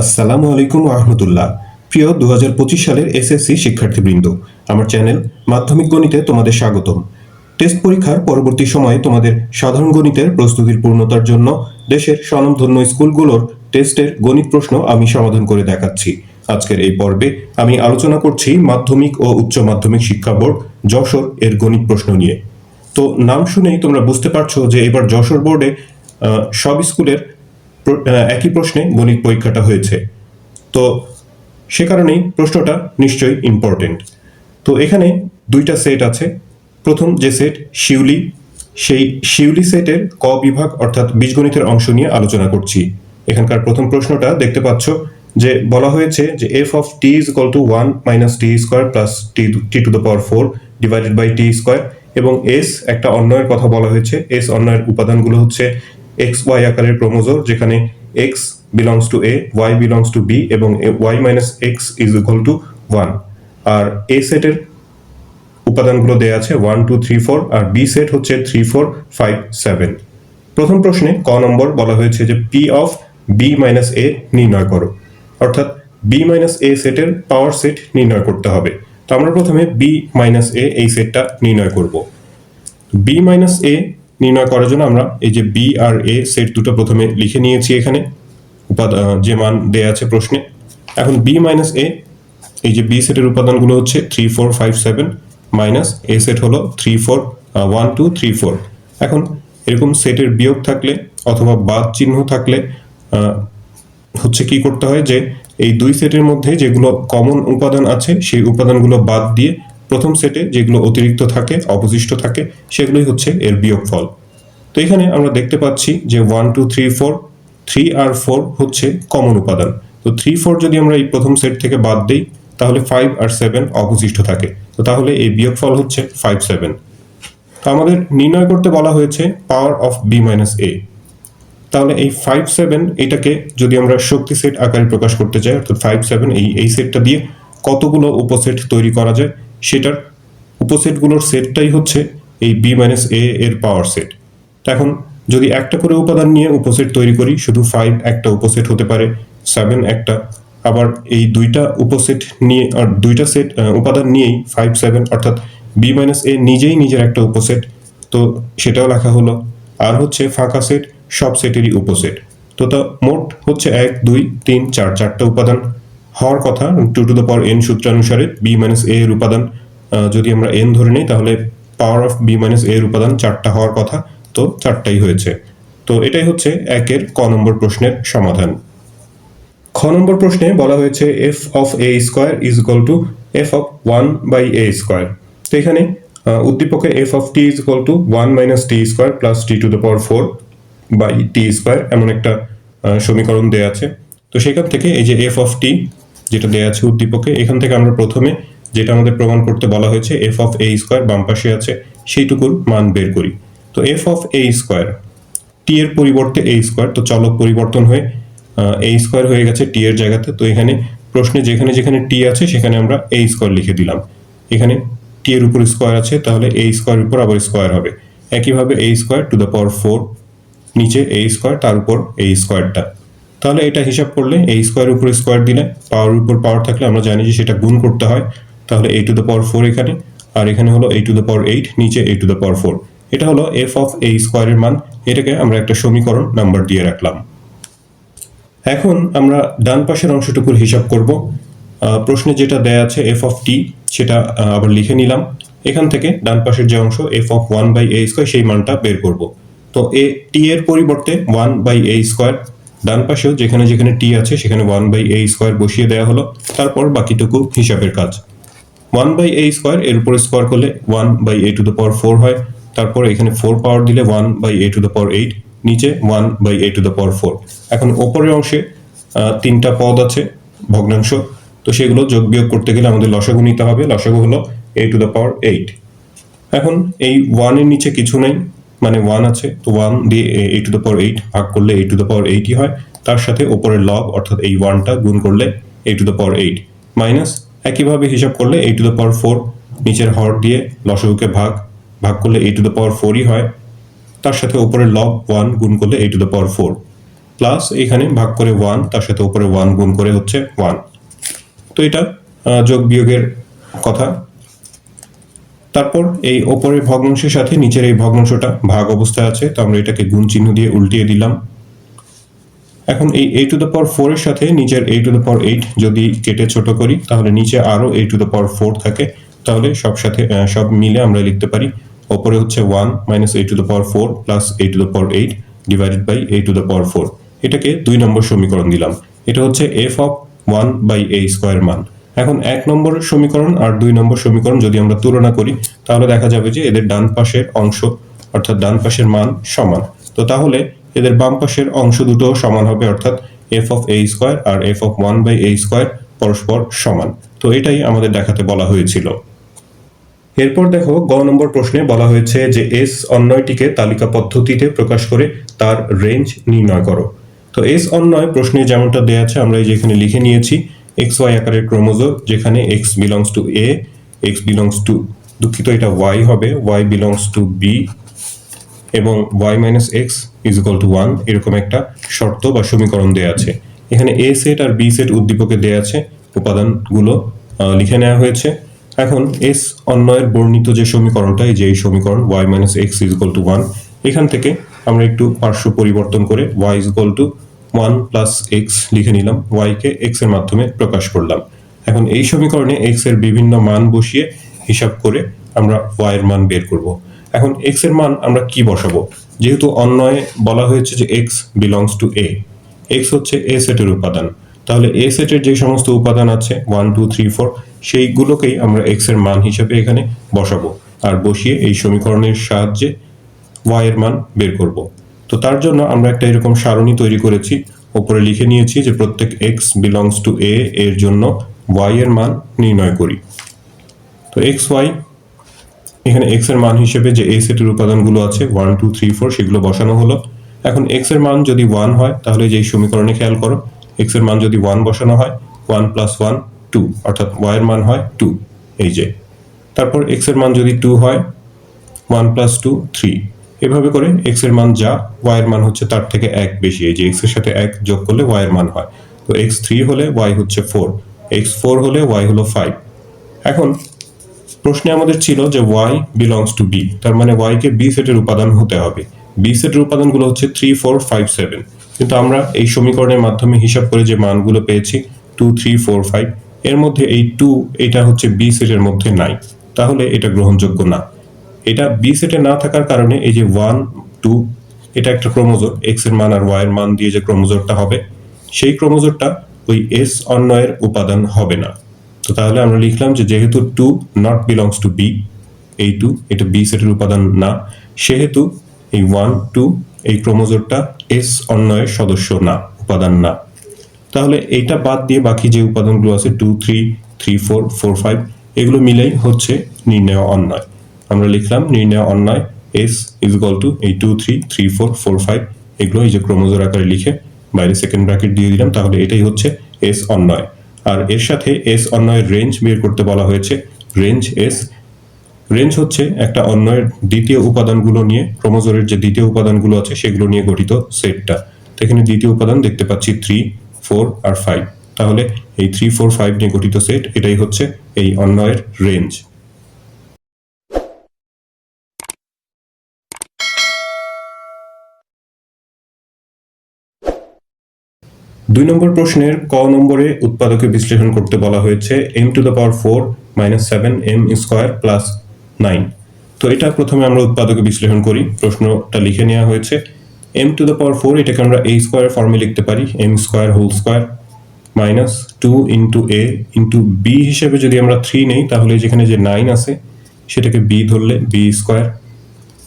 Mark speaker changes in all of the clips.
Speaker 1: আসসালামু আলাইকুম আহমদুল্লাহ প্রিয় দু হাজার পঁচিশ সালের এসএসসি শিক্ষার্থীবৃন্দ, আমার চ্যানেল মাধ্যমিক গণিতে তোমাদের স্বাগতম। টেস্ট পরীক্ষার পরবর্তী সময়ে তোমাদের সাধারণ গণিতের প্রস্তুতির পূর্ণতার জন্য দেশের স্বনামধন্য স্কুলগুলোর টেস্টের গণিত প্রশ্ন আমি সমাধান করে দেখাচ্ছি। আজকের এই পর্বে আমি আলোচনা করছি মাধ্যমিক ও উচ্চ মাধ্যমিক শিক্ষা বোর্ড যশোর এর গণিত প্রশ্ন নিয়ে। তো নাম শুনেই তোমরা বুঝতে পারছ যে এবার যশোর বোর্ডে সব স্কুলের একই প্রশ্নে গণিত পরীক্ষাটা হয়েছে। তো সে কারণেই প্রশ্নটা নিশ্চয়ই ইম্পর্টেন্ট তো এখানে দুইটা সেট আছে। প্রথম যে সেট শিউলি, সেই শিউলি সেটের ক বিভাগ অর্থাৎ বীজগণিতের অংশ নিয়ে আলোচনা করছি। এখানকার প্রথম প্রশ্নটা দেখতে পাচ্ছ যে বলা হয়েছে যে F of T is equal to one minus T square plus T T to the power four divided by T square এবং এস একটা অন্যয়ের কথা বলা হয়েছে। এস অন্যয়ের উপাদানগুলো হচ্ছে এক্স ওয়াই আকারের ক্রোমোজোর যেখানে X belongs to A Y belongs to B এবং Y minus X is equal to one R A সেটের উপাদানগুলো দেওয়া আছে ওয়ান টু থ্রি ফোর আর বি সেট হচ্ছে থ্রি ফোর ফাইভ সেভেন প্রথম প্রশ্নে ক নম্বর বলা হয়েছে যে P of B minus A নির্ণয় করো। অর্থাৎ বি মাইনাস এ সেটের পাওয়ার সেট নির্ণয় করতে হবে। তো আমরা প্রথমে বি মাইনাস এ এই সেটটা নির্ণয় করব। বি মাইনাস এ নির্ণয় করার জন্য আমরা এই যে বি আর এ সেট দুটো প্রথমে লিখে নিয়েছি এখানে। উপাদান যে মান দেয়া আছে প্রশ্নে। এখন বি মাইনাস এ এই যে বি সেটের উপাদানগুলো হচ্ছে three four five seven minus A set হলো three four one two three four এখন এরকম সেটের বিয়োগ থাকলে অথবা বাদ চিহ্ন থাকলে হচ্ছে কি করতে হয় যে এই দুই সেটের মধ্যে যেগুলো কমন উপাদান আছে, সেই উপাদানগুলো বাদ দিয়ে প্রথম সেটে যেগুলো অতিরিক্ত থাকে, অবশিষ্ট থাকে, সেগুলোই হচ্ছে এর বিয়োগফল। তো এখানে আমরা দেখতে পাচ্ছি যে one two three four three আর ফোর হচ্ছে কমন উপাদান। তো থ্রি ফোর যদি আমরা এই প্রথম সেট থেকে বাদ দিই, তাহলে ফাইভ আর সেভেন অবশিষ্ট থাকে। তো তাহলে এই বিয়োগফল হচ্ছে ফাইভ সেভেন তো আমাদের নির্ণয় করতে বলা হয়েছে power of B minus A তাহলে এই ফাইভ সেভেন এটাকে যদি আমরা শক্তি সেট আকারে প্রকাশ করতে চাই অর্থাৎ ফাইভ সেভেন এই এই সেটটা দিয়ে কতগুলো উপসেট তৈরি করা যায় সেটার উপসেটগুলোর সেটটাই হচ্ছে এই বি মাইনাস এ এর পাওয়ার সেট এখন যদি একটা করে উপাদান নিয়ে উপসেট তৈরি করি, শুধু ফাইভ একটা উপসেট হতে পারে সেভেন একটা, আবার এই দুইটা উপসেট নিয়ে, আর দুইটা সেট উপাদান নিয়েই ফাইভ সেভেন অর্থাৎ বি মাইনাস এ নিজেই নিজের একটা উপসেট, তো সেটাও লেখা হলো। আর হচ্ছে ফাঁকা সেট সব সেটেরই উপসেট। তো তা মোট হচ্ছে এক, দুই, তিন, চার, চারটা উপাদান। হওয়ার কথা two to the power N সূত্রানুসারে B minus A এর উপাদান যদি আমরা এন ধরে নিই, তাহলে পাওয়ার অফ বি মাইনাস এর উপাদান চারটা হওয়ার কথা, তো চারটাই হয়েছে। তো এটাই হচ্ছে একের ক নম্বর প্রশ্নের সমাধান। খ নম্বর প্রশ্নে বলা হয়েছে F of A square is equal to F of one by A square তো এখানে উদ্দীপকে F of T is equal to one minus T square plus T to the power four by T square এমন একটা সমীকরণ দেওয়া আছে। তো সেখান থেকে এই যে এফ অফ টি যেটা দেওয়া আছে উদ্দীপকে, এখান থেকে আমরা প্রথমে যেটা আমাদের প্রমাণ করতে বলা হয়েছে এফ অফ এ স্কোয়ার বাম পাশে আছে, সেইটুকুর মান বের করি। তো F of A square T এর পরিবর্তে এ স্কোয়ার তো চলক পরিবর্তন হয়ে এ স্কোয়ার হয়ে গেছে টি এর জায়গাতে। তো এখানে প্রশ্নে যেখানে যেখানে টি আছে, সেখানে আমরা এ স্কোয়ার লিখে দিলাম। এখানে টি এর উপর স্কোয়ার আছে, তাহলে এ স্কোয়ার উপর আবার স্কোয়ার হবে। একইভাবে A square to the power four নিচে এ স্কোয়ার তার উপর এ স্কোয়ারটা তাহলে এটা হিসাব করলে এ স্কোয়ারের উপর স্কোয়ার দিলে পাওয়ার উপর পাওয়ার থাকলে আমরা জানি যে সেটা গুণ করতে হয়। তাহলে A to the power four এখানে, আর এখানে হলো A to the power eight নিচে A to the power four এটা হলো এফ অফ এ স্কোয়ারের মান। এটাকে আমরা একটা সমীকরণ নাম্বার দিয়ে রাখলাম। এখন আমরা ডান পাশের অংশটুকুর হিসাব করব। প্রশ্নে যেটা দেয়া আছে এফ অফ টি সেটা আবার লিখে নিলাম। এখান থেকে ডান পাশের যে অংশ F of one by A square সেই মানটা বের করব। তো এ টি এর পরিবর্তে ওয়ান বাই এ স্কোয়ার ডান পাশেও যেখানে যেখানে টি আছে, সেখানে ওয়ান বাই এ স্কোয়ার বসিয়ে দেওয়া হলো। তারপর বাকিটুকু হিসাবের কাজ। ওয়ান বাই এ স্কোয়ার এর উপরে স্কোয়ার করলে one by A to the power four হয়। তারপর এখানে ফোর পাওয়ার দিলে one by A to the power eight নিচে one by A to the power four এখন ওপরের অংশে তিনটা পদ আছে, ভগ্নাংশ। তো সেগুলো যোগ বিয়োগ করতে গেলে আমাদের লসাগু নিতে হবে। লসাগু হলো A to the power eight এখন এই ওয়ানের নিচে কিছু নেই। মানে ওয়ান আছে, তো ওয়ান দিয়ে A to the power eight ভাগ করলে এ টু দ্য পাওয়ার এইটই হয়। তার সাথে ওপরের লব অর্থাৎ এই ওয়ানটা গুণ করলে A to the power eight minus একইভাবে হিসাব করলে A to the power four নিচের হর দিয়ে লসগুকে ভাগ ভাগ করলে এ টু দ্য পাওয়ার ফোরই হয়। তার সাথে ওপরের লব ওয়ান গুণ করলে A to the power four plus এখানে ভাগ করে ওয়ান তার সাথে ওপরে ওয়ান গুণ করে হচ্ছে ওয়ান তো এটা যোগ বিয়োগের কথা। তারপর এই ওপরের ভগ্নাংশের সাথে নিচের এই ভগ্নাংশটা ভাগ অবস্থায় আছে, তো আমরা এটাকে গুণ চিহ্ন দিয়ে উল্টিয়ে দিলাম। এখন এই a to the power four এর সাথে নিচের a to the power eight যদি কেটে ছোট করি, তাহলে নিচে আরও a to the power four থাকে। তাহলে সব সাথে সব মিলে আমরা লিখতে পারি, ওপরে হচ্ছে one minus a to the power four plus a to the power eight divided by a to the power four এটাকে দুই নম্বর সমীকরণ দিলাম। এটা হচ্ছে F of one by a square মান। এখন এক নম্বর সমীকরণ আর দুই নম্বর সমীকরণ যদি আমরা তুলনা করি, তাহলে দেখা যাবে যে এদের ডান পাশের অংশ অর্থাৎ ডান পাশের মান সমান। তো তাহলে এদের বাম পাশের অংশ দুটো সমান হবে, অর্থাৎ F of A square R F of one by A square পরস্পর সমান। তো এটাই আমাদের দেখাতে বলা হয়েছিল। এরপর দেখো, গ নম্বর প্রশ্নে বলা হয়েছে যে এস অন্যয়টিকে তালিকা পদ্ধতিতে প্রকাশ করে তার রেঞ্জ নির্ণয় করো। তো এস অন্যয় প্রশ্নে যেমনটা দেওয়া আছে, আমরা এই যে এখানে লিখে নিয়েছি এক্স ওয়াই আকারের ক্রোমোজোম, যেখানে X belongs to A X belongs to দুঃখিত, এটা ওয়াই হবে ওয়াই বিলংস টু বি এবং Y minus X is equal to one এরকম একটা শর্ত বা সমীকরণ দেওয়া আছে। এখানে এ সেট আর বি সেট উদ্দীপকে দেওয়া আছে, উপাদানগুলো লিখে নেওয়া হয়েছে। এখন এস অন্যয়ের বর্ণিত যে সমীকরণটা, এই যে এই সমীকরণ Y minus X is equal to one এখান থেকে আমরা একটু পার্শ্ব পরিবর্তন করে Y is equal to one plus X লিখে নিলাম y কে x এর মাধ্যমে প্রকাশ করলাম। এখন এই সমীকরণে x এর বিভিন্ন মান বসিয়ে হিসাব করে আমরা y এর মান বের করব। এখন x এর মান আমরা কি বসাবো? যেহেতু অন্যয়ে বলা হয়েছে যে X belongs to A, X হচ্ছে a সেটের উপাদান। তাহলে a সেটের যে সমস্ত উপাদান আছে, ওয়ান, টু, থ্রি, ফোর, সেইগুলোকেই আমরা x এর মান হিসেবে এখানে বসাবো। আর বসিয়ে এই সমীকরণের সাহায্যে y এর মান বের করব। তো তার জন্য আমরা একটা এরকম সারণী তৈরি করেছি। ওপরে লিখে নিয়েছি যে প্রত্যেক x বিলংস টু a এর জন্য y এর মান নির্ণয় করি। তো এক্স ওয়াই এখানে এক্সের মান হিসেবে যে এ সেটের উপাদানগুলো আছে ওয়ান টু থ্রি ফোর সেগুলো বসানো হলো। এখন এক্সের মান যদি ওয়ান হয়, তাহলে যে এই সমীকরণে খেয়াল করো এক্সের মান যদি ওয়ান বসানো হয় ওয়ান প্লাস ওয়ান টু অর্থাৎ ওয়াই এর মান হয় টু এই যে। তারপর এক্সের মান যদি টু হয় ওয়ান প্লাস টু থ্রি এভাবে করে এক্সের মান যা ওয়াই এর মান হচ্ছে তার থেকে এক বেশি, এই যে এক্সের সাথে এক যোগ করলে ওয়াই এর মান হয়। তো এক্স থ্রি হলে ওয়াই হচ্ছে ফোর এক্স ফোর হলে ওয়াই হলো ফাইভ এখন প্রশ্নে আমাদের ছিল যে ওয়াই বিলংস টু বি তার মানে ওয়াই কে বি সেটের উপাদান হতে হবে। বি সেটের উপাদানগুলো হচ্ছে থ্রি ফোর ফাইভ সেভেন কিন্তু আমরা এই সমীকরণের মাধ্যমে হিসাব করে যে মানগুলো পেয়েছি টু থ্রি ফোর ফাইভ এর মধ্যে এই টু এটা হচ্ছে বি সেটের মধ্যে নাই। তাহলে এটা গ্রহণযোগ্য না। এটা বি সেটে না থাকার কারণে এই যে ওয়ান টু এটা একটা ক্রোমোজোর এক্সের মান আর ওয়াই এর মান দিয়ে যে ক্রোমোজোরটা হবে, সেই ক্রোমোজোরটা ওই এস অন্যয়ের উপাদান হবে না। তো তাহলে আমরা লিখলাম যে যেহেতু two not belongs to B এই টু এটা বি সেটের উপাদান না, সেহেতু এই ওয়ান টু এই ক্রোমোজোরটা এস অন্যয়ের সদস্য না, উপাদান না। তাহলে এইটা বাদ দিয়ে বাকি যে উপাদানগুলো আছে two three three four four five এগুলো মিলেই হচ্ছে নির্ণয় অন্যায় আমরা লিখলাম নির্ণয় অন্যায়, এস ইজ ইকুয়াল টু এই two, three three, four four, five, এগুলো এই যে ক্রোমোজোর আকারে লিখে বাইরে সেকেন্ড ব্র্যাকেট দিয়ে দিলাম, তাহলে এটাই হচ্ছে এস অন্যায়। আর এর সাথে এস অন্যয়ের রেঞ্জ বের করতে বলা হয়েছে। রেঞ্জ এস, রেঞ্জ হচ্ছে একটা অন্যয়ের দ্বিতীয় উপাদানগুলো নিয়ে ক্রোমোজোরের যে দ্বিতীয় উপাদানগুলো আছে সেগুলো নিয়ে গঠিত সেটটা। তো এখানে দ্বিতীয় উপাদান দেখতে পাচ্ছি থ্রি, ফোর আর ফাইভ। তাহলে এই থ্রি, ফোর, ফাইভ নিয়ে গঠিত সেট, এটাই হচ্ছে এই অন্যয়ের রেঞ্জ। দুই নম্বর প্রশ্নের ক নম্বরে উৎপাদকে বিশ্লেষণ করতে বলা হয়েছে M to the power four minus seven M square plus nine তো এটা প্রথমে আমরা উৎপাদকে বিশ্লেষণ করি, প্রশ্নটা লিখে নেওয়া হয়েছে। M to the power four এটাকে আমরা এই স্কোয়ার ফর্মে লিখতে পারি M square whole square minus two into A into B হিসেবে যদি আমরা থ্রি নেই, তাহলে যেখানে যে নাইন আছে, সেটাকে বি ধরলে বি স্কোয়ার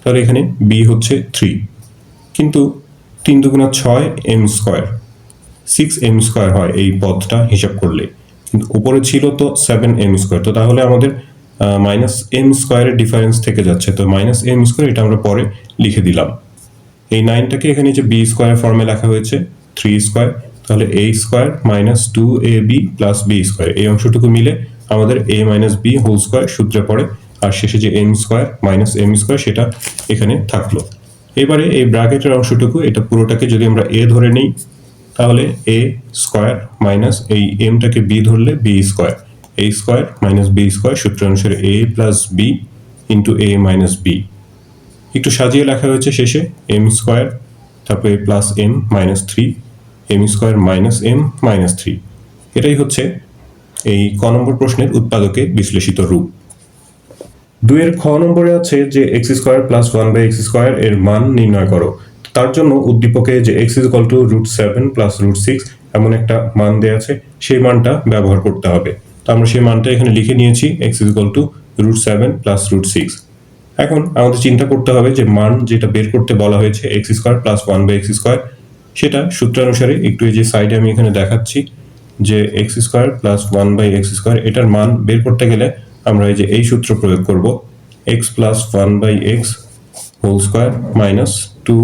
Speaker 1: তাহলে এখানে বি হচ্ছে থ্রি কিন্তু তিন দুগুণা ছয় M square six M square হয় এই পদটা হিসাব করলে। কিন্তু উপরে ছিল তো সেভেন এম স্কোয়ার তো তাহলে আমাদের মাইনাস এম স্কোয়ারের ডিফারেন্স থেকে যাচ্ছে। তো মাইনাস এম স্কোয়ার এটা আমরা পরে লিখে দিলাম। এই নাইনটাকে এখানে যে বি স্কোয়ার ফর্মে লেখা হয়েছে থ্রি স্কোয়ার তাহলে A square minus two A B plus B square এই অংশটুকু মিলে আমাদের A minus B whole square সূত্রে পড়ে, আর শেষে যে M square minus M square সেটা এখানে থাকল। এবারে এই ব্র্যাকেটের অংশটুকু, এটা পুরোটাকে যদি আমরা এ ধরে নিই তাহলে এ স্কোয়ার মাইনাস এই এমটাকে বি ধরলে B square. A square minus B square সূত্র অনুসারে A plus B into A minus B একটু সাজিয়ে লেখা হয়েছে শেষে এম স্কোয়ার, তারপরে plus M minus three M square minus M minus three এটাই হচ্ছে এই ক নম্বর প্রশ্নের উৎপাদকে বিশ্লেষিত রূপ। দুইয়ের খ নম্বরে আছে যে X square plus one by X square এর মান নির্ণয় করো। তার জন্য উদ্দীপকে যে X is two root seven plus root six এমন একটা মান দেওয়া আছে, সেই মানটা ব্যবহার করতে হবে। তো আমরা সেই মানটা এখানে লিখে নিয়েছি X is two root seven plus root six এখন আমাদের চিন্তা করতে হবে যে মান যেটা বের করতে বলা হয়েছে X square plus one by X square সেটা সূত্রানুসারে একটু এই যে সাইডে আমি এখানে দেখাচ্ছি যে X square plus one by X square এটার মান বের করতে গেলে আমরা এই যে এই সূত্র প্রয়োগ করব X plus one by X whole square minus two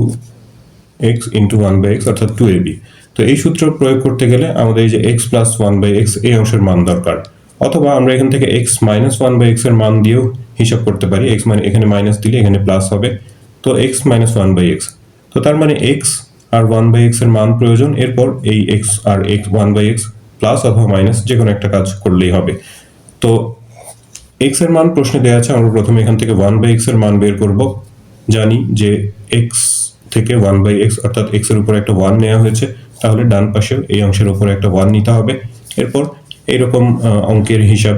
Speaker 1: X into one by X অর্থাৎ টু এবি তো এই সূত্র প্রয়োগ করতে গেলে আমাদের এই যে X plus one by X এই অংশের মান দরকার। অথবা আমরা এখান থেকে এক্স মাইনাস ওয়ান বাই এক্সের মান দিয়েও হিসাব করতে পারি। এক্স মানে এখানে মাইনাস দিলে এখানে প্লাস হবে। তো X minus one by X তো তার মানে এক্স আর ওয়ান বাই এক্সের মান প্রয়োজন। এরপর এই X R X one by X plus অথবা মাইনাস যে কোনো একটা কাজ করলেই হবে। তো এক্সের মান প্রশ্নে দেওয়া আছে। আমরা প্রথমে এখান থেকে ওয়ান বাই এক্সের মান বের করব। জানি যে এক্স থেকে ওয়ান বাই এক্স অর্থাৎ এক্সের উপরে একটা ওয়ান নেওয়া হয়েছে, তাহলে ডান পাশেও এই অংশের উপরে একটা ওয়ান নিতে হবে। এরপর এইরকম অঙ্কের হিসাব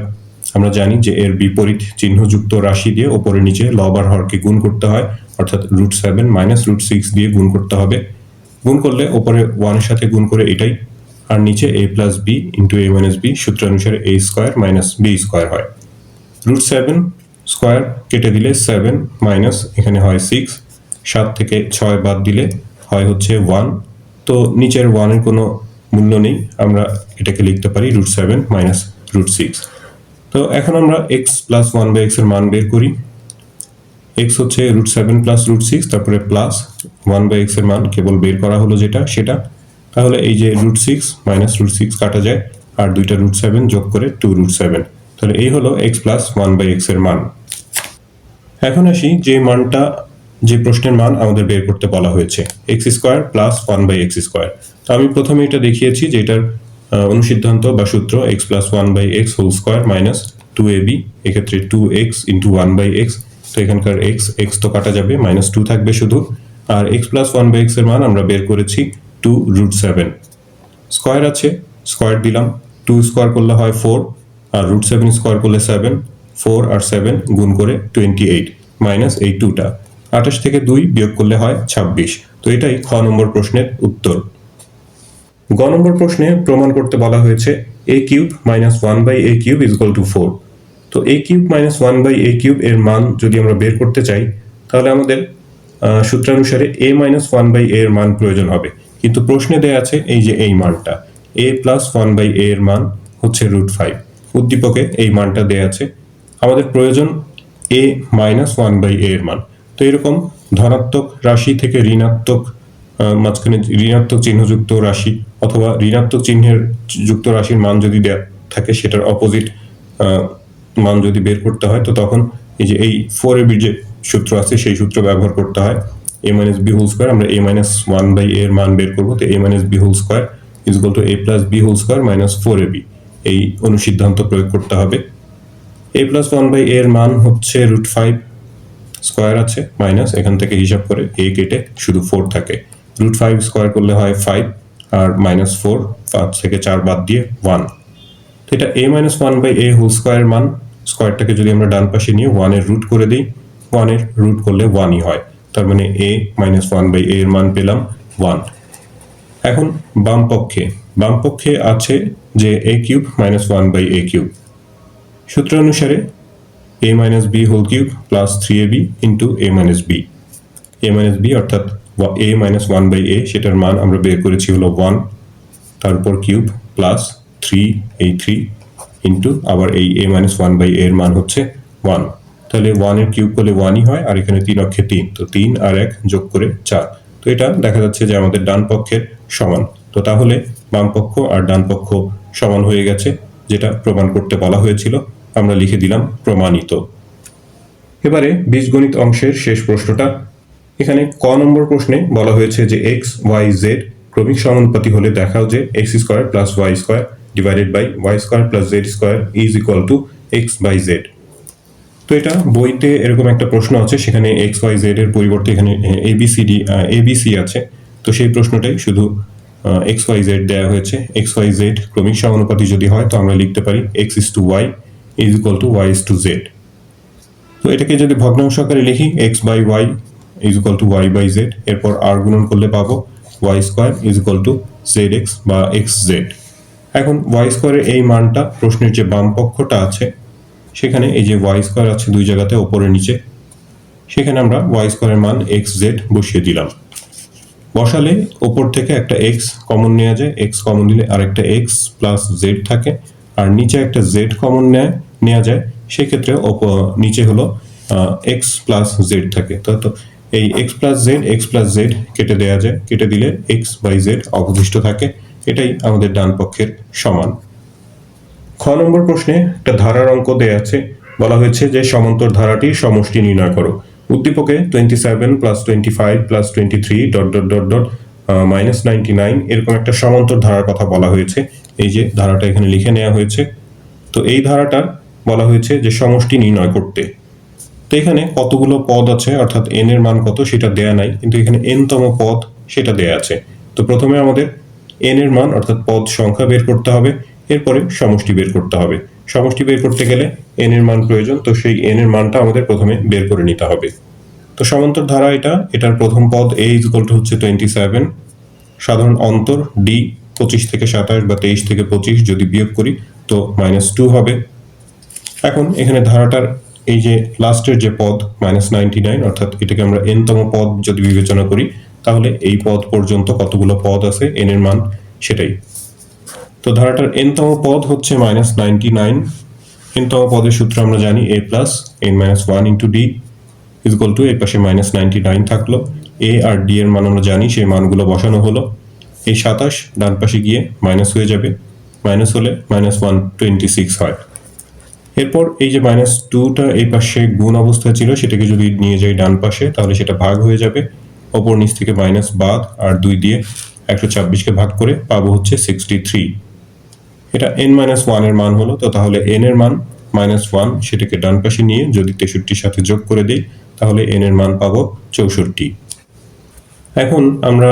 Speaker 1: আমরা জানি যে এর বিপরীত চিহ্নযুক্ত রাশি দিয়ে ওপরে নিচে লব আর হরকে গুণ করতে হয়, অর্থাৎ root seven minus root six দিয়ে গুণ করতে হবে। গুণ করলে ওপরে ওয়ানের সাথে গুণ করে এটাই, আর নিচে A plus B into A minus B সূত্রানুসারে A square minus B square হয়। রুট সেভেন স্কোয়ার কেটে দিলে সেভেন মাইনাস এখানে হয় সিক্স সাত থেকে ছয় বাদ দিলে হয় হচ্ছে ওয়ান তো নিচের ওয়ানের কোনো মূল্য নেই, আমরা এটাকে লিখতে পারি root seven minus root six তো এখন আমরা এক্স প্লাস ওয়ান বাই এক্সের মান বের করি। এক্স হচ্ছে root seven plus root six তারপরে প্লাস ওয়ান বাই এক্সের মান কেবল বের করা হলো যেটা, সেটা। তাহলে এই যে root six minus root six কাটা যায়, আর দুইটা রুট সেভেন যোগ করে টু রুট সেভেন তাহলে এই হলো এক্স প্লাস ওয়ান বাই এক্সের মান। এখন আসি যে মানটা যে প্রশ্নের মান আমাদের বের করতে বলা হয়েছে X square plus one by X square তো আমি প্রথমে এটা দেখিয়েছি যে এটার অনুসিদ্ধান্ত বা সূত্র X plus one by X whole square minus two A B এক্ষেত্রে two X into one by X তো এখানকার এক্স এক্স তো কাটা যাবে মাইনাস টু থাকবে শুধু। আর এক্স প্লাস ওয়ান বাই এক্সের মান আমরা বের করেছি টু রুট সেভেন স্কোয়ার আছে স্কোয়ার দিলাম টু স্কোয়ার করলে হয় ফোর আর রুট সেভেন স্কোয়ার করলে সেভেন ফোর আর সেভেন গুণ করে টোয়েন্টি এইট মাইনাস এই টুটা আঠাশ থেকে দুই বিয়োগ করলে হয় ছাব্বিশ। তো এটাই খ নম্বর প্রশ্নের উত্তর। গ নম্বর প্রশ্নে প্রমাণ করতে বলা হয়েছে a cube minus one by a cube is to four. তো a cube minus one by a cube এর মান যদি আমরা বের করতে চাই, তাহলে আমাদের সূত্রানুসারে এ মাইনাস ওয়ান বাই এর মান প্রয়োজন হবে। কিন্তু প্রশ্নে দেয়া আছে এই যে এই মানটা। A plus one by a এর মান হচ্ছে রুট ফাইভ। উদ্দীপকে এই মানটা দেয়া আছে। আমাদের প্রয়োজন a minus one by a এর মান। তো এরকম ধনাত্মক রাশি থেকে ঋণাত্মক মাঝখানে ঋণাত্মক চিহ্নযুক্ত রাশি অথবা ঋণাত্মক চিহ্নের যুক্ত রাশির মান যদি দেয়া থাকে, সেটার অপোজিট মান যদি বের করতে হয়, তো তখন এই যে এই ফোর এর যে সূত্র আছে, সেই সূত্র ব্যবহার করতে হয়। A minus b whole square আমরা এ মাইনাস ওয়ান বাই এর মান বের করব, তো a minus b whole square is to a plus b whole square minus four a b এই অনুসিদ্ধান্ত প্রয়োগ করতে হবে। এ প্লাস ওয়ান বাই এর মান হচ্ছে রুট ফাইভ স্কোয়ার আছে মাইনাস এখান থেকে হিসাব করে এ কেটে শুধু ফোর থাকে। রুট ফাইভ স্কোয়ার করলে হয় ফাইভ আর মাইনাস ফোর পাঁচ থেকে চার বাদ দিয়ে ওয়ান তো এটা a minus one by a whole স্কোয়ারের মান স্কোয়ারটাকে যদি আমরা ডান পাশে নিয়ে ওয়ানের রুট করে দিই ওয়ানের রুট করলে ওয়ানই হয়। তার মানে a minus one by a এর মান পেলাম ওয়ান এখন বাম পক্ষে বাম পক্ষে আছে যে a cube minus one by a cube সূত্র অনুসারে a minus b whole cube plus three a b into a minus b a minus b অর্থাৎ a minus one by a সেটার মান আমরা বের করেছি হলো ওয়ান তার উপর কিউব প্লাস থ্রি এই থ্রি ইন্টু আবার এই এ মাইনাস ওয়ান বাই এর মান হচ্ছে ওয়ান তাহলে ওয়ানের কিউব করলে ওয়ানই হয়, আর এখানে তিন অক্ষে তিন, তো তিন আর এক যোগ করে চার। তো এটা দেখা যাচ্ছে যে আমাদের ডান পক্ষের সমান। তো তাহলে বাম পক্ষ আর ডান পক্ষ সমান হয়ে গেছে, যেটা প্রমাণ করতে বলা হয়েছিল। আমরা লিখে দিলাম প্রমাণিত। এবারে বীজগণিত অংশের শেষ প্রশ্নটা। এখানে ক নম্বর প্রশ্নে বলা হয়েছে যে এক্স ওয়াই জেড ক্রমিক সমানুপাতি হলে দেখাও যে x square plus y square divided by y square plus z square is equal to x by z তো এটা বইতে এরকম একটা প্রশ্ন আছে, সেখানে এক্স ওয়াই জেড এর পরিবর্তে এখানে এবিসিডি এবিসি আছে। তো সেই প্রশ্নটাই শুধু এক্স ওয়াই জেড দেওয়া হয়েছে। এক্স ওয়াই জেড ক্রমিক সমানুপাতি যদি হয়, তো আমরা লিখতে পারি x is to y is equal to y is to z তো এটাকে যদি ভগ্নাংশ আকারে লিখি x by y is equal to y by z এরপর আর গুণন করলে পাবো y square is equal to z x বা এক্স জেড এখন ওয়াই স্কোয়ারের এই মানটা প্রশ্নের যে বাম পক্ষটা আছে, সেখানে এই যে ওয়াই স্কোয়ার আছে দুই জায়গাতে ওপরে নিচে, সেখানে আমরা ওয়াই স্কোয়ারের মান এক্স জেড বসিয়ে দিলাম। বসালে ওপর থেকে একটা এক্স কমন নেওয়া যায় এক্স কমন দিলে আরেকটা এক্স প্লাস জেড থাকে। আর নিচে একটা জেড কমন নেয় নেওয়া যায়, সেক্ষেত্রে নিচে হলো এক্স প্লাস জেড থাকে। তো এই x plus z x plus z কেটে দেওয়া যায়। কেটে দিলে এক্স বাই জেড অবশিষ্ট থাকে। এটাই আমাদের ডান পক্ষের সমান। খ নম্বর প্রশ্নে একটা ধারার অঙ্ক দেয়া আছে। বলা হয়েছে যে সমান্তর ধারাটির সমষ্টি নির্ণয় করো। উদ্দীপকে twenty seven plus twenty five plus twenty three dot dot dot dot minus ninety nine এরকম একটা সমান্তর ধারার কথা বলা হয়েছে। এই যে ধারাটা এখানে লিখে নেওয়া হয়েছে। তো এই ধারাটার বলা হয়েছে যে সমষ্টি নির্ণয় করতে। তো এখানে কতগুলো পদ আছে, অর্থাৎ এন এর মান কত সেটা দেয়া নাই, কিন্তু এখানে এন তম পদ সেটা দেয়া আছে। তো প্রথমে আমাদের এন এর মান, অর্থাৎ পদ সংখ্যা বের করতে হবে, এরপরে সমষ্টি বের করতে হবে। সমষ্টি বের করতে গেলে এন এর মান প্রয়োজন, তো সেই এন এর মানটা আমাদের প্রথমে বের করে নিতে হবে। তো সমান্তর ধারা এটা, এটার প্রথম পদ এ ইজ হচ্ছে টোয়েন্টি সেভেন সাধারণ অন্তর ডি পঁচিশ থেকে সাতাশ বা তেইশ থেকে পঁচিশ যদি বিয়োগ করি, তো মাইনাস টু হবে। এখন এখানে ধারাটার এই যে লাস্টের যে পদ মাইনাস নাইনটি নাইন অর্থাৎ এটাকে আমরা এন তম পদ যদি বিবেচনা করি, তাহলে এই পদ পর্যন্ত কতগুলো পদ আছে এন এর মান সেটাই। তো ধারাটার এন তম পদ হচ্ছে মাইনাস নাইনটি নাইন এন তম পদের সূত্র আমরা জানি a plus n minus one into d is to এর পাশে মাইনাস নাইনটি নাইন থাকল। এ আর ডি এর মান আমরা জানি, সেই মানগুলো বসানো হলো। এই সাতাশ ডান পাশে গিয়ে মাইনাস হয়ে যাবে। মাইনাস হলে মাইনাস ওয়ান টোয়েন্টি সিক্স হয়। এরপর এই যে মাইনাস টুটা এই পাশে গুণ অবস্থায় ছিল, সেটাকে যদি নিয়ে যাই ডান পাশে, তাহলে সেটা ভাগ হয়ে যাবে। অপর নিচ থেকে মাইনাস বাদ আর দুই দিয়ে একশো ছাব্বিশকে ভাগ করে পাবো হচ্ছে সিক্সটি থ্রি এটা এন মাইনাস ওয়ানের মান হলো, তো তাহলে এন এর মান মাইনাস ওয়ান সেটাকে ডান পাশে নিয়ে যদি তেষট্টির সাথে যোগ করে দিই, তাহলে এন এর মান পাবো চৌষট্টি। এখন আমরা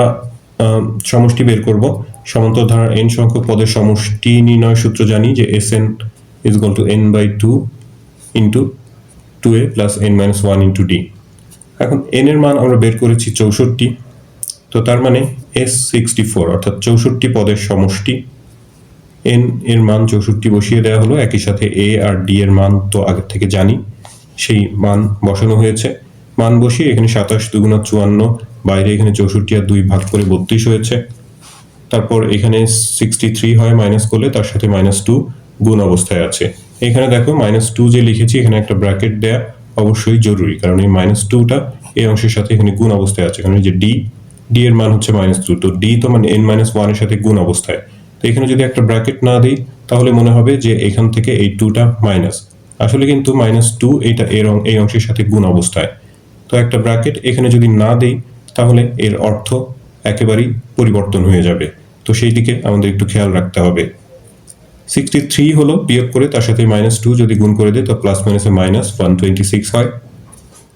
Speaker 1: সমষ্টি বের করব। সমান্তর ধারার এন সংখ্যক পদের সমষ্টি নির্ণয় সূত্র জানি যে S n is equal to n by two into two a plus n minus one into d এখন এন এর মান আমরা বের করেছি চৌষট্টি। তো তার মানে এস সিক্সটি ফোর অর্থাৎ চৌষট্টি পদের সমষ্টি। এন এর মান চৌষট্টি বসিয়ে দেওয়া হলো। একই সাথে এ আর ডি এর মান তো আগের থেকে জানি। সেই মান বসানো হয়েছে। মান বসিয়ে এখানে সাতাশ দুগুণা চুয়ান্ন বাইরে এখানে চৌষট্টি আর দুই ভাগ করে বত্রিশ হয়েছে। তারপর এখানে সিক্সটি থ্রি হয় মাইনাস করলে তার সাথে মাইনাস টু গুণ অবস্থায় আছে। এখানে দেখো মাইনাস টু যে লিখেছি, এখানে একটা ব্র্যাকেট দেয়া অবশ্যই জরুরি, কারণ এই মাইনাস টুটা এই অংশের সাথে এখানে গুণ অবস্থায় আছে। কারণ যে ডি ডি এর মান হচ্ছে মাইনাস টু তো ডি তো মানে এন মাইনাস ওয়ানের সাথে গুণ অবস্থায়। তো এখানে যদি একটা ব্র্যাকেট না দিই, তাহলে মনে হবে যে এখান থেকে এই টুটা মাইনাস আসলে কিন্তু মাইনাস টু এইটা এর এই অংশের সাথে গুণ অবস্থায়। তো একটা ব্র্যাকেট এখানে যদি না দিই তাহলে এর অর্থ একেবারেই পরিবর্তন হয়ে যাবে। তো সেই দিকে আমাদের একটু খেয়াল রাখতে হবে। সিক্সটি থ্রি হলো বিয়োগ করে তার সাথে মাইনাস টু যদি গুণ করে দেয়, তো প্লাস মাইনাসে মাইনাস ওয়ান টোয়েন্টি সিক্স হয়।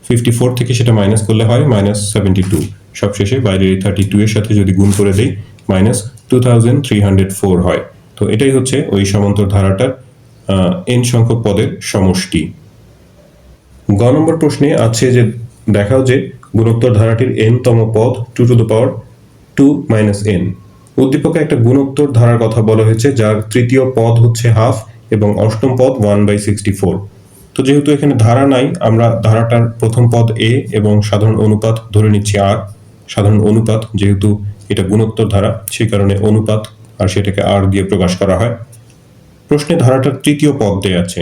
Speaker 1: ফিফটি ফোর থেকে সেটা মাইনাস করলে হয় মাইনাস সেভেন্টি টু সবশেষে বাইরের এই থার্টি টু এর সাথে যদি গুণ করে দেই minus two thousand three hundred four হয়। তো এটাই হচ্ছে ওই সমান্তর ধারাটার এন সংখ্যক পদের সমষ্টি। গ নম্বর প্রশ্নে আছে যে, দেখাও যে গুণোত্তর ধারাটির এন তম পদ two to the power two minus n উদ্দীপকে একটা গুণোত্তর ধারার কথা বলা হয়েছে, যার তৃতীয় পদ হচ্ছে হাফ এবং অষ্টম পদ ওয়ান বাই সিক্সটি ফোর তো যেহেতু এখানে ধারা নাই, আমরা ধারাটার প্রথম পদ এ এবং সাধারণ অনুপাত ধরে নিচ্ছি আর সাধারণ অনুপাত যেহেতু এটা গুণোত্তর ধারা সেই কারণে অনুপাত আর সেটাকে আর দিয়ে প্রকাশ করা হয়। প্রশ্নে ধারাটার তৃতীয় পদ দেয়া আছে।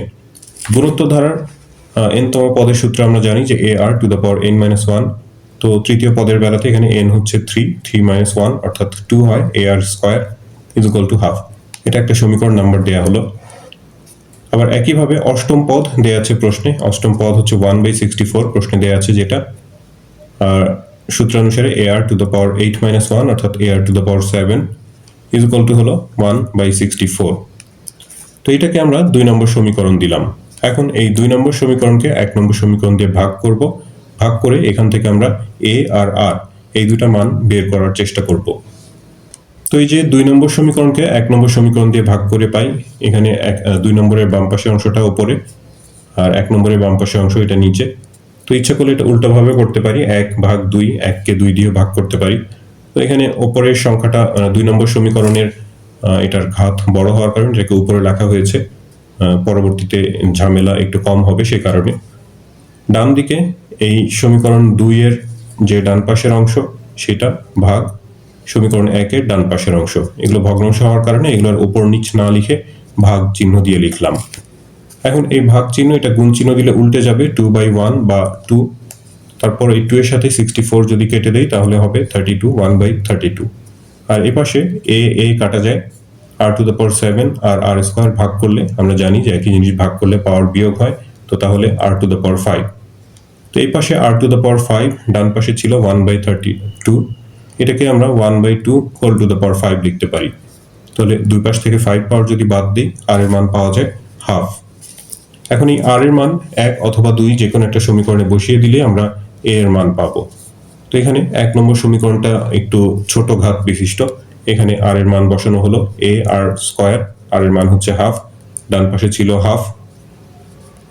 Speaker 1: গুণোত্তর ধারার এন তম পদের সূত্রে আমরা জানি যে a r to the power n minus one তো তৃতীয় পদের বেলাতে এখানে এন হচ্ছে থ্রি থ্রি মাইনাস ওয়ান অর্থাৎ টু হয় a r square is equal to half এটা একটা সমীকরণ নাম্বার দেওয়া হলো। আবার একইভাবে অষ্টম পদ দেওয়া আছে প্রশ্নে, অষ্টম পদ হচ্ছে ওয়ান বাই সিক্সটি ফোর প্রশ্নে দেওয়া আছে যেটা। আর সূত্রানুসারে a r to the power eight minus one অর্থাৎ a r to the power seven is equal to হলো ওয়ান বাই সিক্সটি ফোর তো এটাকে আমরা দুই নম্বর সমীকরণ দিলাম। এখন এই দুই নম্বর সমীকরণকে এক নম্বর সমীকরণ দিয়ে ভাগ করব। ভাগ করে এখান থেকে আমরা এ আর আর এই দুটা মান বের করার চেষ্টা করব। তো এই যে দুই নম্বর সমীকরণকে এক নম্বর সমীকরণ দিয়ে ভাগ করে পাই, এখানে এক দুই নম্বরের বাম পাশের অংশটা উপরে আর এক নম্বরের বাম পাশের অংশ এটা নিচে। তো ইচ্ছা করলে এটা উল্টোভাবে করতে পারি, এক ভাগ দুই, এককে দুই দিয়ে ভাগ করতে পারি। তো এখানে ওপরের সংখ্যাটা দুই নম্বর সমীকরণের এটার ঘাত বড় হওয়ার কারণে এটাকে উপরে লেখা হয়েছে পরবর্তীতে ঝামেলা একটু কম হবে সে কারণে। ডান দিকে এই সমীকরণ দুইয়ের যে ডান পাশের অংশ, সেটা ভাগ সমীকরণ একের ডান পাশের অংশ। এগুলো ভগ্নাংশ হওয়ার কারণে এগুলোর উপর নিচ না লিখে ভাগ চিহ্ন দিয়ে লিখলাম। এখন এই ভাগ চিহ্ন, এটা গুণ চিহ্ন দিলে উল্টে যাবে টু বাই ওয়ান বা টু তারপর এই টু এর সাথে সিক্সটি ফোর যদি কেটে দেই, তাহলে হবে thirty two one by thirty two আর এ পাশে এ এ কাটা যায় r to the power seven r r square ভাগ করলে, আমরা জানি যে একই জিনিস ভাগ করলে পাওয়ার বিয়োগ হয়। তো তাহলে r to the power five তো এই পাশে r to the power five ডান পাশে ছিল ওয়ান বাই থার্টি টু এটাকে আমরা one by two whole to the power five লিখতে পারি। তাহলে দুই পাশ থেকে ফাইভ পাওয়ার যদি বাদ দিই আর এর মান পাওয়া যায় হাফ এখন এই আর এর মান এক অথবা দুই যে কোনো একটা সমীকরণে বসিয়ে দিলে আমরা এ এর মান পাবো। তো এখানে এক নম্বর সমীকরণটা একটু ছোট ঘাত বিশিষ্ট। এখানে আর এর মান বসানো হলো এ আর স্কোয়ার আর এর মান হচ্ছে হাফ ডান পাশে ছিল হাফ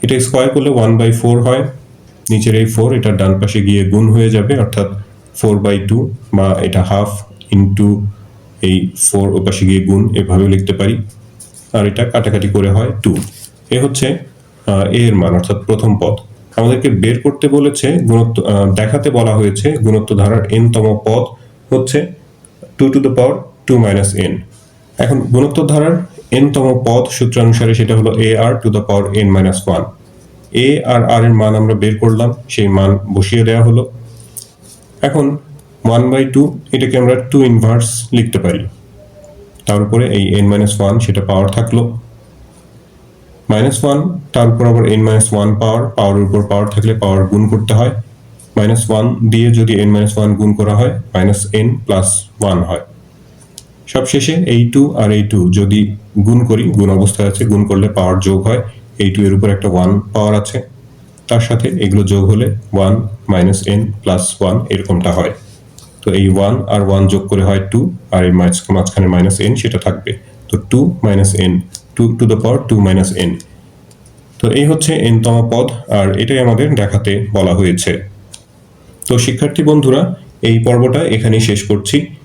Speaker 1: এটা স্কোয়ার করলে ওয়ান বাই ফোর হয়। নিচের এই ফোর এটা ডান পাশে গিয়ে গুণ হয়ে যাবে, অর্থাৎ ফোর বাই টু বা এটা হাফ ইন্টু এই ফোর ও পাশে গিয়ে গুণ, এভাবেও লিখতে পারি। আর এটা কাটাকাটি করে হয় টু এ হচ্ছে এ এর মান, অর্থাৎ প্রথম পদ। আমাদেরকে বের করতে বলেছে, গুণত্ব দেখাতে বলা হয়েছে গুণত্ব ধারার এন তম পদ হচ্ছে two to the power two minus n এখন গুণত্ব ধারার এন তম পদ সূত্রানুসারে সেটা হলো a r to the power n minus one a r r এর মান আমরা বের করলাম, সেই মান বসিয়ে দেওয়া হলো। এখন ওয়ান বাই টু এটাকে আমরা টু ইনভার্স লিখতে পারি। তার উপরে এই এন মাইনাস ওয়ান সেটা পাওয়ার থাকল। মাইনাস ওয়ান তার উপর আবার এন মাইনাস ওয়ান পাওয়ার পাওয়ারের উপর পাওয়ার থাকলে পাওয়ার গুণ করতে হয়। মাইনাস ওয়ান দিয়ে যদি এন মাইনাস ওয়ান গুণ করা হয় মাইনাস এন প্লাস ওয়ান হয়। সবশেষে এই টু আর এই টু যদি গুণ করি, গুণ অবস্থায় আছে, গুণ করলে পাওয়ার যোগ হয় এই টু এর উপর একটা ওয়ান পাওয়ার আছে। তার সাথে এগুলো যোগ হলে one minus n plus one এরকমটা হয়। তো এই ওয়ান আর ওয়ান যোগ করে হয় টু আর এই মাঝ- মাঝখানে মাইনাস এন সেটা থাকবে। তো two minus n two to the power two minus n তো এই হচ্ছে এন তম পদ, আর এটাই আমাদের দেখাতে বলা হয়েছে। তো শিক্ষার্থী বন্ধুরা, এই পর্বটা এখানেই শেষ করছি।